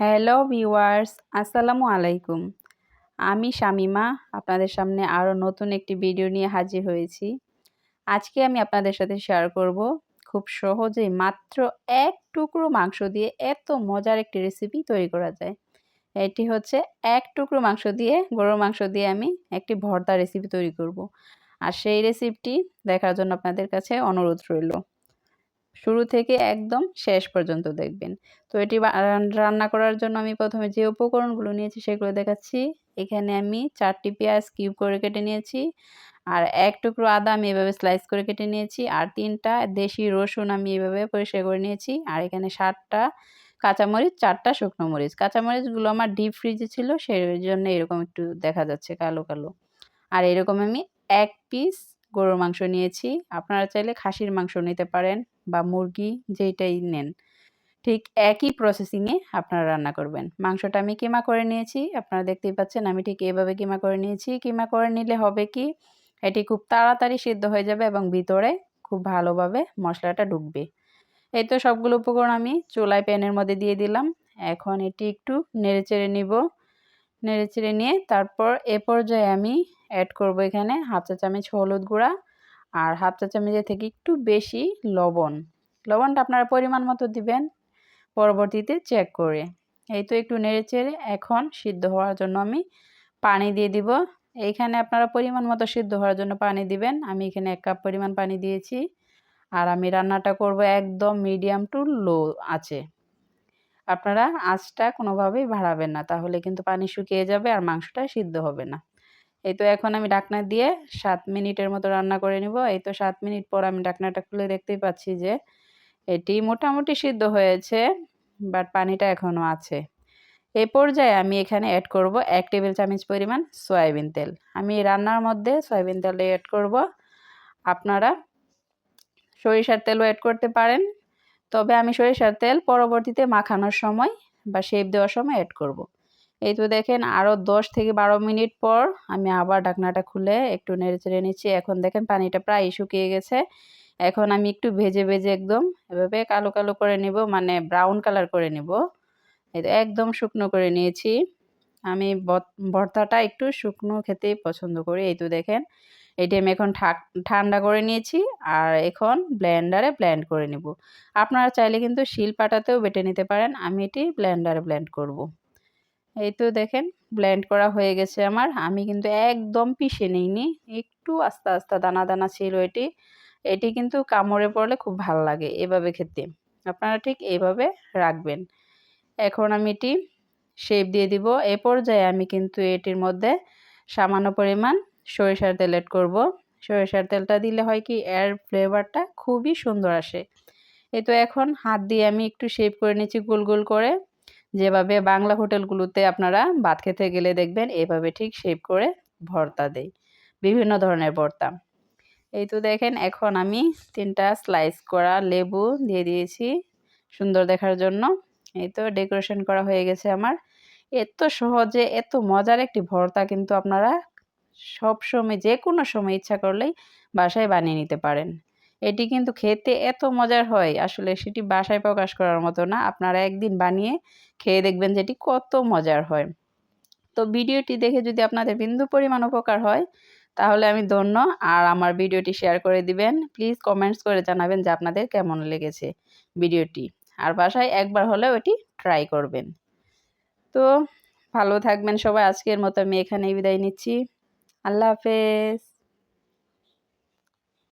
Hello viewers, আসসালামু আলাইকুম। আমি শামিমা, আপনাদের সামনে আরও নতুন একটি ভিডিও নিয়ে হাজির হয়েছি। আজকে আমি আপনাদের সাথে শেয়ার করব খুব সহজেই মাত্র এক টুকরো মাংস দিয়ে এত মজার একটি রেসিপি তৈরি করা যায়। এটি হচ্ছে এক টুকরো মাংস দিয়ে, গরুর মাংস দিয়ে আমি একটি ভর্তা রেসিপি তৈরি করব। আর সেই রেসিপিটি দেখার জন্য আপনাদের কাছে অনুরোধ রইল। শুরু থেকে একদম শেষ পর্যন্ত দেখবেন। তো এটি রান্না করার জন্য আমি প্রথমে যে উপকরণগুলো নিয়েছি সেগুলো দেখাচ্ছি। এখানে আমি চারটি পেঁয়াজ কিউব করে কেটে নিয়েছি। আর এক টুকরো আদা আমি এভাবে স্লাইস করে কেটে নিয়েছি। আর তিনটা দেশি রসুন আমি এভাবে পরিষ্কার করে নিয়েছি। আর এখানে সাতটা কাঁচামরিচ, চারটা শুকনো মরিচ। কাঁচামরিচগুলো আমার ডিপ ফ্রিজে ছিল সেই জন্য এরকম একটু দেখা যাচ্ছে কালো কালো। আর এরকম আমি এক পিস গরুর মাংস নিয়েছি। আপনারা চাইলে খাসির মাংস নিতে পারেন বা মুরগি যেইটাই নেন। ঠিক একই প্রসেসিংয়ে আপনারা রান্না করবেন। মাংসটা আমি কিমা করে নিয়েছি? আপনারা দেখতেই পাচ্ছেন আমি ঠিক এভাবে কিমা করে নিয়েছি। কিমা করে নিলে হবে কি? এটি খুব তাড়াতাড়ি সিদ্ধ হয়ে যাবে এবং ভিতরে খুব ভালোভাবে মশলাটা ঢুকবে। এই তো সবগুলো উপকরণ আমি চুলায় প্যানের মধ্যে দিয়ে দিলাম। এখন এটি একটু নেড়ে চেড়ে নিব। নেড়ে চেড়ে নিয়ে তারপর এ পর্যায়ে আমি অ্যাড করব এখানে হাফ চা চামচ হলুদ গুঁড়া আর হাফ চা চামচের থেকে একটু বেশি লবণ। লবণটা আপনারা পরিমাণ মতো দিবেন পরবর্তীতে চেক করে। এই তো একটু নেড়ে চেড়ে এখন সিদ্ধ হওয়ার জন্য আমি পানি দিয়ে দিব। এইখানে আপনারা পরিমাণ মতো সিদ্ধ হওয়ার জন্য পানি দিবেন। আমি এখানে এক কাপ পরিমাণ পানি দিয়েছি। আর আমি রান্নাটা করব একদম মিডিয়াম টু লো আছে। আপনারা আঁচটা কোনোভাবেই বাড়াবেন না। তাহলে কিন্তু পানি শুকিয়ে যাবে আর মাংসটা সিদ্ধ হবে না। এই তো এখন আমি ডাকনা দিয়ে সাত মিনিটের মতো রান্না করে নিব। এই তো সাত মিনিট পর আমি ডাকনাটা খুলে দেখতেই পাচ্ছি যে এটি মোটামুটি সিদ্ধ হয়েছে, বাট পানিটা এখনও আছে। এই পর্যায়ে আমি এখানে অ্যাড করব এক টেবিল চামচ পরিমাণ সয়াবিন তেল। আমি রান্নার মধ্যে সয়াবিন তেল অ্যাড করব। আপনারা সরিষার তেলও অ্যাড করতে পারেন। তবে আমি সরিষার তেল পরবর্তীতে মাখানোর সময় বা শেপ দেওয়ার সময় অ্যাড করব। এই তো দেখেন আরও দশ থেকে বারো মিনিট পর আমি আবার ঢাকনাটা খুলে একটু নেড়ে চেড়ে নিচ্ছি। এখন দেখেন পানিটা প্রায় শুকিয়ে গেছে। এখন আমি একটু ভেজে ভেজে একদম এভাবে কালো কালো করে নিব মানে ব্রাউন কালার করে নিব। এই একদম শুকনো করে নিয়েছি। আমি ভর্তাটা একটু শুকনো খেতেই পছন্দ করি। এই তো দেখেন এটি আমি এখন ঠান্ডা করে নিয়েছি আর এখন ব্লেন্ডারে ব্লেন্ড করে নিব। আপনারা চাইলে কিন্তু শিল পাটাতেও বেটে নিতে পারেন, আমি এটি ব্লেন্ডারে ব্লেন্ড করব। এই তো দেখেন ব্লেন্ড করা হয়ে গেছে আমার, আমি কিন্তু একদম পিষে নিইনি, একটু আস্তে আস্তে দানা দানা ছিল এটি এটি কিন্তু কামড়ে পড়লে খুব ভালো লাগে এভাবে খেতে। আপনারা ঠিক এইভাবে রাখবেন। এখন আমি এটি শেপ দিয়ে দিব। এ পর্যায়ে আমি কিন্তু এটির মধ্যে সামান্য পরিমাণ সরিষার তেল এড করব। সরিষার তেলটা দিলে হয় কি, এর ফ্লেভারটা খুবই সুন্দর আসে। এই তো এখন হাত দিয়ে আমি একটু শেপ করে নিচ্ছি গোল গোল করে। যেভাবে বাংলা হোটেলগুলোতে আপনারা ভাত খেতে গেলে দেখবেন, এভাবে ঠিক শেপ করে ভর্তা দেয় বিভিন্ন ধরনের ভর্তা। এই তো দেখেন, এখন আমি তিনটা স্লাইস করা লেবু দিয়ে দিয়েছি সুন্দর দেখার জন্য। এই তো ডেকোরেশন করা হয়ে গেছে আমার। এত সহজে, এত মজার একটি ভর্তা কিন্তু আপনারা সব সময়, যে কোনো সময় ইচ্ছা করলেই বাসায় বানিয়ে নিতে পারেন। এটি কিন্তু খেতে এত মজার হয়, আসলে সেটি বাসায় প্রকাশ করার মতো না। আপনারা একদিন বানিয়ে খেয়ে দেখবেন যেটি কত মজার হয়। তো ভিডিওটি দেখে যদি আপনাদের বিন্দু পরিমাণ উপকার হয়, তাহলে আমি ধন্য। আর আমার ভিডিওটি শেয়ার করে দিবেন। প্লিজ কমেন্টস করে জানাবেন যে আপনাদের কেমন লেগেছে ভিডিওটি। আর বাসায় একবার হলেও এটি ট্রাই করবেন। তো ভালো থাকবেন সবাই, আজকের মতো আমি এখানেই বিদায় নিচ্ছি। আল্লাহ হাফেজ।